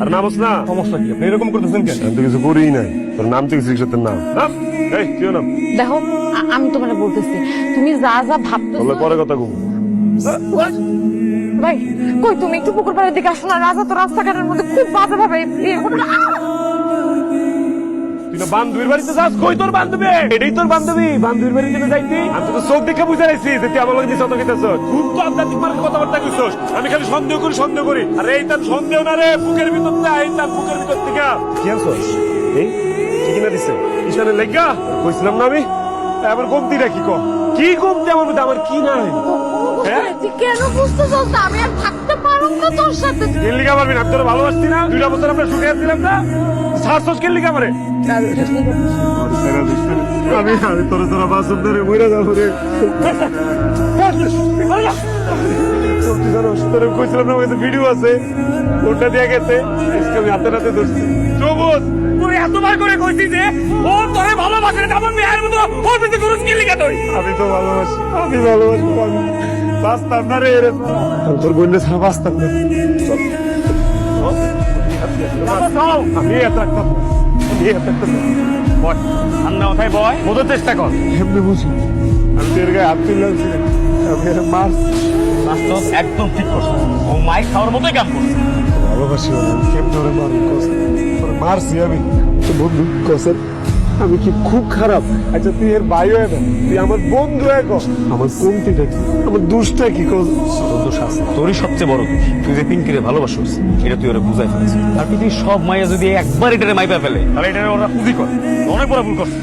আর nums না? সমস্যা কি? আপনি এরকম করতেছেন কেন? আমি তো কিছু করিই নাই। তোর নাম কিছু নাম। নাম? এই কি নাম দেখো আমি তোমাকে বলতেছি তুমি যা যা ভাবতেছো পরে কথা কব। ভাই কই তুমি একটু পুকুর পাড়ের দিকে আসো না? রাজা তো রাস্তাঘাটের মধ্যে খুব বাজে ভাবে বান্ধবীর বাড়িতে যাস কই তোর বান্ধবী? এটাই তোর বান্ধবী। বান্ধবীর বাড়িতে যাইতি। আমি তো চোখ দেখে বুঝে রাখছি যে তুই আমার লগে দিছ তো কিতাছ খুব তো আধ্যাত্মিক মার্কে কথাবার্তা কইছস। আমি খালি সন্দেহ করি সন্দেহ করি। আরে এই তার সন্দেহ না রে বুকের ভিতর থেকে এই তার বুকের ভিতর থেকে। কি আনছস? এই কি কিনা দিছে। ইশানে লেগা? কইছিলাম না আমি। এবার কমতি রাখি ক কি কমতি আমার মধ্যে? আমার কি নাই? হ্যাঁ? কেন বুঝতে চাস না? আমি আর থাকতে না তোর সাথে। কেল্লিকা পারবি না আমি তোর ভালোবাসছি না? দুইটা বছর আমরা সুখে না? আমি আমি তোর তোরা ধরে মরে যাব রে। সত্যি জানোস, তোরে কইছিলাম না, ভিডিও আছে। ওটা দিয়ে গেছে। আজকে আমি হাতে হাতে ধরছি। সবুজ! এতবার করে কইছিস যে ও তোরে ভালোবাসে তেমন মেয়ের মতো ওর পিছনে ঘুরুস কি লিখা তুই আমি তো ভালোবাসি আমি ভালোবাসি আমি বাঁচতাম না রে রে তোর বোনের ছাড়া বাঁচতাম না। আমি এত একটা আমি এত একটা বয়। ঠান্ডা মাথায় বয়। বোঝার চেষ্টা কর। এমনি বুঝি। আমি তো এর গায়ে হাত তুললাম আমি মারছি মাস্টার একদম ঠিক করছে ও মাই খাওয়ার মতোই কাম করছে। ভালোবাসি কেমন ওরে মারুন ওরে মারছি আমি। বন্ধু কসেন আমি কি খুব খারাপ? আচ্ছা তুই এর ভাই হয়ে তুই আমার বন্ধু কস আমার কমতিটা কি? আমার দুষ্টা কি, কস? তোর দোষ আছে। তোরই সবচেয়ে বড় দোষ। তুই যে পিঙ্কিরে ভালোবাসিস এটা তুই ওরা বুঝাই ফেলেছিস। আর পৃথিবীর সব মাইয়া যদি একবার এটারে মাইপা ফেলে, তাহলে এটারে ওরা খুবই করে। অনেক বড় ভুল করছে।